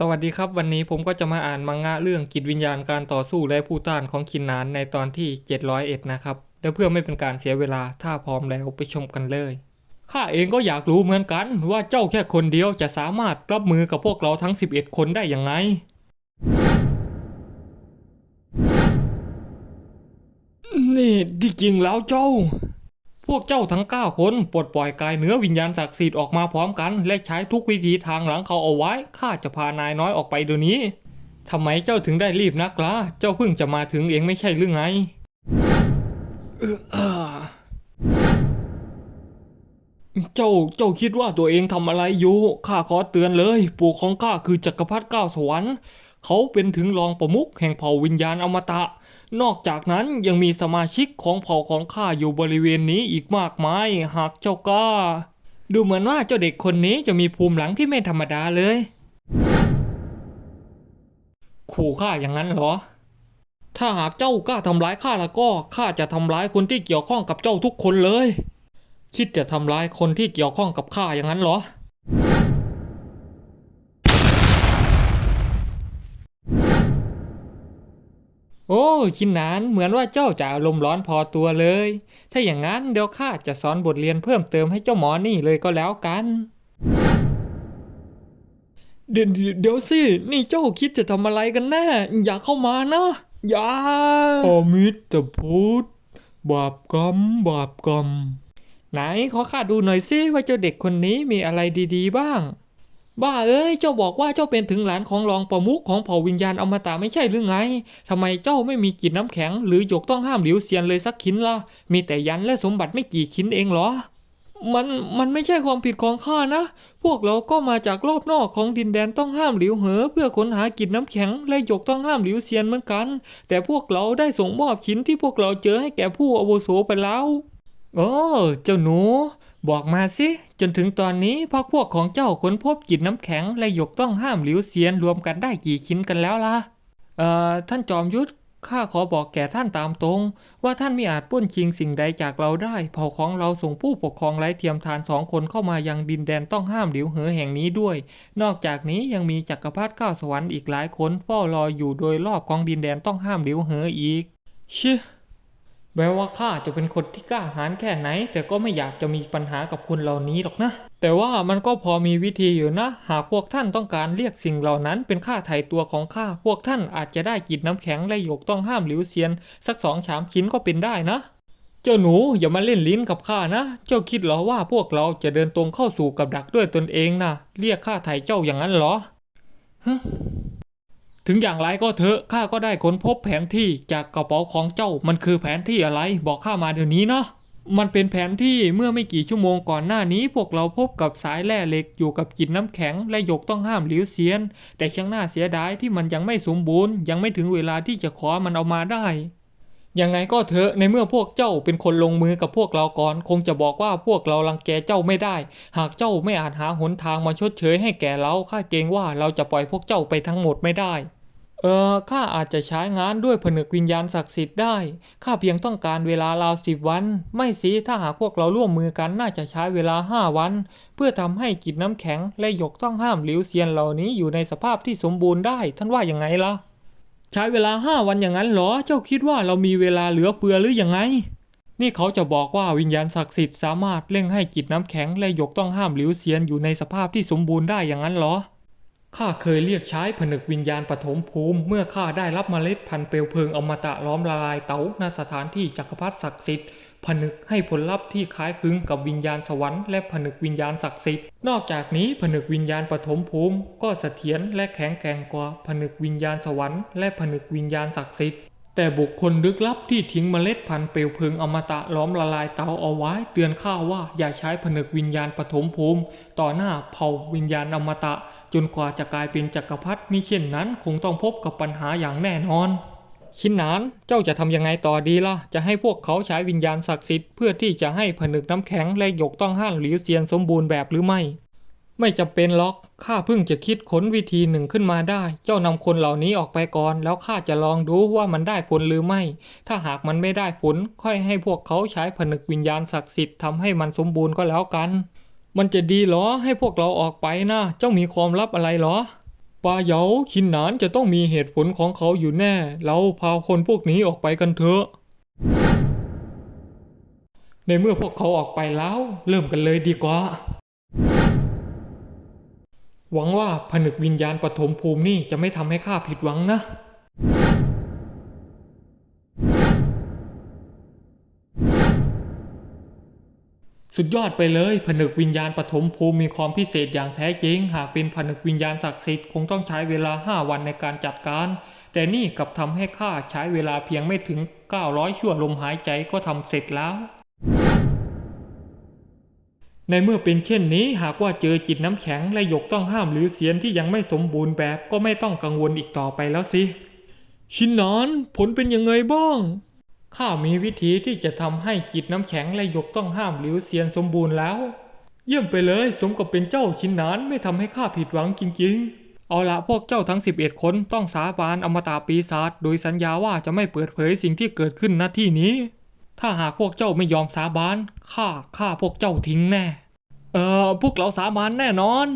สวัสดีครับ วันนี้ผมก็จะมาอ่านมังงะเรื่องจิตวิญญาณการต่อสู้และผู้ต้านของคินนานในตอนที่ 701 นะครับและเพื่อไม่เป็นการเสียเวลาถ้าพร้อมแล้วไปชมกันเลยข้าเองก็อยากรู้เหมือนกันว่าเจ้าแค่คนเดียวจะสามารถรับมือกับพวกเราทั้ง 11 คนได้ยังไง นี่ที่จริงแล้วเจ้า พวกเจ้าทั้ง 9 คนปลดปล่อยกายเนื้อวิญญาณศักดิ์สิทธิ์ออกมาพร้อมกัน และใช้ทุกวิธีทางหลังเขาเอาไว้ ข้าจะพานายน้อยออกไปเดี๋ยวนี้ทำไมเจ้าถึงได้รีบนักล่ะ เจ้าเพิ่งจะมาถึงเองไม่ใช่หรือไงเอ่ออเจ้าเจ้าคิดว่าตัวเองทำอะไรอยู่ ข้าขอเตือนเลย ปู่ของข้าคือจักรพรรดิเก้าสวรรค์ เขาเป็นถึงรองประมุขแห่งเผ่าวิญญาณอมตะ นอกจากนั้นยังมีสมาชิกของเผ่าของข้าอยู่บริเวณนี้อีกมากมายหากเจ้ากล้า ดูเหมือนว่าเจ้าเด็กคนนี้จะมีภูมิหลังที่ไม่ธรรมดาเลยขู่ข้าอย่างนั้นเหรอ ถ้าหากเจ้ากล้าทำร้ายข้าแล้วก็ข้าจะทำร้ายคนที่เกี่ยวข้องกับเจ้าทุกคนเลย คิดจะทำร้ายคนที่เกี่ยวข้องกับข้าอย่างนั้นเหรอ โอ้ชินนานเหมือนว่าเจ้าจะอารมณ์ร้อนพอตัวเลย ถ้าอย่างนั้นเดี๋ยวข้าจะสอนบทเรียนเพิ่มเติมให้เจ้าหมอนี่เลยก็แล้วกัน เดี๋ยวเดี๋ยวสิ นี่เจ้าคิดจะทำอะไรกันแน่ อย่าเข้ามานะ อย่าอมิตรพุทธบาปกรรม บาปกรรม ไหนขอข้าดูหน่อยสิว่าเจ้าเด็กคนนี้มีอะไรดี ๆ บ้าง บ้าเอ้ย เจ้าบอกว่าเจ้าเป็นถึงหลานของรองประมุขของเผ่าวิญญาณอมตะไม่ใช่หรือไงทำไมเจ้าไม่มีกิจน้ำแข็ง หรือหยกต้องห้ามหลิวเซียนเลยสักขินล่ะ มีแต่ยันและสมบัติไม่กี่ขินเองเหรอ มัน มันไม่ใช่ความผิดของข้านะ พวกเราก็มาจากรอบนอกของดินแดนต้องห้ามหลิวเหอ เพื่อค้นหากิจน้ำแข็ง และหยกต้องห้ามหลิวเซียนเหมือนกัน แต่พวกเราได้ส่งมอบชิ้นที่พวกเราเจอให้แก่ผู้อาวุโสไปแล้ว โอ้ เจ้าหนู บอกมาสิจนถึงตอนนี้พรรคพวกของเจ้าค้นพบกิจน้ำแข็งและหยกต้องห้ามหลิวเซียนรวมกันได้กี่ชิ้นกันแล้วล่ะ เอ่อ ท่านจอมยุทธข้าขอบอกแก่ท่านตามตรง ว่าท่านไม่อาจป้นชิงสิ่งใดจากเราได้ เผ่าของเราส่งผู้ปกครองไร้เทียมทานสองคนเข้ามายังดินแดนต้องห้ามหลิวเหอแห่งนี้ด้วย นอกจากนี้ยังมีจักรพรรดิก้าวสวรรค์อีกหลายคนเฝ้ารออยู่โดยรอบของดินแดนต้องห้ามหลิวเหออีกชิ แม้ว่าข้าจะเป็นคนที่กล้าหาญแค่ไหน แต่ก็ไม่อยากจะมีปัญหากับคนเหล่านี้หรอกนะ แต่ว่ามันก็พอมีวิธีอยู่นะ หากพวกท่านต้องการเรียกสิ่งเหล่านั้น เป็นค่าไถ่ตัวของข้า พวกท่านอาจจะได้กิจน้ำแข็งและหยกต้องห้ามหลิวเซียน สักสองสามชิ้นก็เป็นได้นะ เจ้าหนูอย่ามาเล่นลิ้นกับข้านะ เจ้าคิดหรอว่าพวกเราจะเดินตรงเข้าสู่กับดักด้วยตนเองนะเรียกค่าไถ่เจ้าอย่างนั้นหรอฮะ ถึงอย่างไรก็เถอะข้าก็ได้ค้นพบแผนที่จากกระเป๋าของเจ้ามันคือแผนที่อะไรบอกข้ามาเดี๋ยวนี้นะมันเป็นแผนที่เมื่อไม่กี่ชั่วโมงก่อนหน้านี้ พวกเราพบกับสายแร่เหล็กอยู่กับกินน้ำแข็งและหยกต้องห้ามหลิวเซียน แต่ช่างน่าเสียดายที่มันยังไม่สมบูรณ์ ยังไม่ถึงเวลาที่จะขอมันเอามาได้ ยังไงก็เถอะในเมื่อพวกเจ้าเป็นคนลงมือกับพวกเราก่อน คงจะบอกว่าพวกเรารังแกเจ้าไม่ได้ หากเจ้าไม่อาจหาหนทางมาชดเชยให้แก่เราข้าเกรงว่าเราจะปล่อยพวกเจ้าไปทั้งหมดไม่ได้เออข้าอาจจะใช้งานด้วยผนึกวิญญาณศักดิ์สิทธิ์ได้ ข้าเพียงต้องการเวลาราวสิบวัน ไม่สิถ้าหากพวกเราร่วมมือกันน่าจะใช้เวลาห้าวัน เพื่อทำให้กิจน้ำแข็งและหยกต้องห้ามหลิวเซียนเหล่านี้อยู่ในสภาพที่สมบูรณ์ได้ ท่านว่ายังไงล่ะ ช้เวลาห้าวันอย่างนั้นเหรอ เจ้าคิดว่าเรามีเวลาเหลือเฟือหรือยังไง นี่เขาจะบอกว่าวิญญาณศักดิ์สิทธิ์สามารถเร่งให้กิจน้ำแข็งและหยกต้องห้ามหลิวเซียนอยู่ในสภาพที่สมบูรณ์ได้อย่างนั้นเหรอ ข้าเคยเรียกใช้ผนึกวิญญาณปฐมภูมิ เมื่อข้าได้รับเมล็ดพันธุ์เปลวเพลิงอมตะล้อมละลายเตาณสถานที่จักรพรรดิศักดิ์สิทธิ์ ผนึกให้ผลลัพธ์ที่คล้ายคลึงกับวิญญาณสวรรค์และผนึกวิญญาณศักดิ์สิทธิ์ นอกจากนี้ผนึกวิญญาณปฐมภูมิ ก็เสถียรและแข็งแกร่งกว่าผนึกวิญญาณสวรรค์และผนึกวิญญาณศักดิ์สิทธิ์แต่บุคคลลึกลับที่ทิ้งเมล็ดพันธุ์เปลวเพลิงอมตะล้อมละลายเตาเอาไว้ เตือนข้าว่าอย่าใช้ผนึกวิญญาณปฐมภูมิ ต่อหน้าเผ่าวิญญาณอมตะ จนกว่าจะกลายเป็นจักรพรรดิมิเช่นนั้น คงต้องพบกับปัญหาอย่างแน่นอน ชินหนานเจ้าจะทำยังไงต่อดีล่ะ จะให้พวกเขาใช้วิญญาณศักดิ์สิทธิ์เพื่อที่จะให้ผนึกน้ำแข็งและหยกต้องห้ามหลิวเซียนสมบูรณ์แบบหรือไม่ ไม่จำเป็นหรอก ข้าเพิ่งจะคิดค้นวิธีหนึ่งขึ้นมาได้ เจ้านำคนเหล่านี้ออกไปก่อน แล้วข้าจะลองดูว่ามันได้ผลหรือไม่ ถ้าหากมันไม่ได้ผล ค่อยให้พวกเขาใช้ผนึกวิญญาณศักดิ์สิทธิ์ทำให้มันสมบูรณ์ก็แล้วกัน มันจะดีหรอให้พวกเราออกไปนะ เจ้ามีความลับอะไรหรอ ปาเหยาขินหนานจะต้องมีเหตุผลของเขาอยู่แน่ เราพาคนพวกนี้ออกไปกันเถอะ ในเมื่อพวกเขาออกไปแล้ว เริ่มกันเลยดีกว่า หวังว่าผนึกวิญญาณปฐมภูมินี่จะไม่ทำให้ข้าผิดหวังนะ สุดยอดไปเลยผนึกวิญญาณปฐมภูมิมีความพิเศษอย่างแท้จริง หากเป็นผนึกวิญญาณศักดิ์สิทธิ์คงต้องใช้เวลา 5 วันในการจัดการ แต่นี่กลับทำให้ข้าใช้เวลาเพียงไม่ถึง 900 ชั่วลมหายใจก็ทำเสร็จแล้ว ในเมื่อเป็นเช่นนี้หากว่าเจอจิตน้ำแข็งและหยกต้องห้ามหรือเสียนที่ยังไม่สมบูรณ์แบบก็ไม่ต้องกังวลอีกต่อไปแล้วสิ ชินนานผลเป็นยังไงบ้าง ข้ามีวิธีที่จะทำให้จิตน้ำแข็งและหยกต้องห้ามหลิวเซียนสมบูรณ์แล้ว เยี่ยมไปเลยสมกับเป็นเจ้าชิ้นนานไม่ทำให้ข้าผิดหวังจริง ๆ เอาละพวกเจ้าทั้ง 11 คนต้องสาบานอมตะปีศาจโดยสัญญาว่าจะไม่เปิดเผยสิ่งที่เกิดขึ้นณที่นี้ ถ้าหากพวกเจ้าไม่ยอมสาบานข้าฆ่าพวกเจ้าทิ้งแน่ เออพวกเราสาบานแน่นอน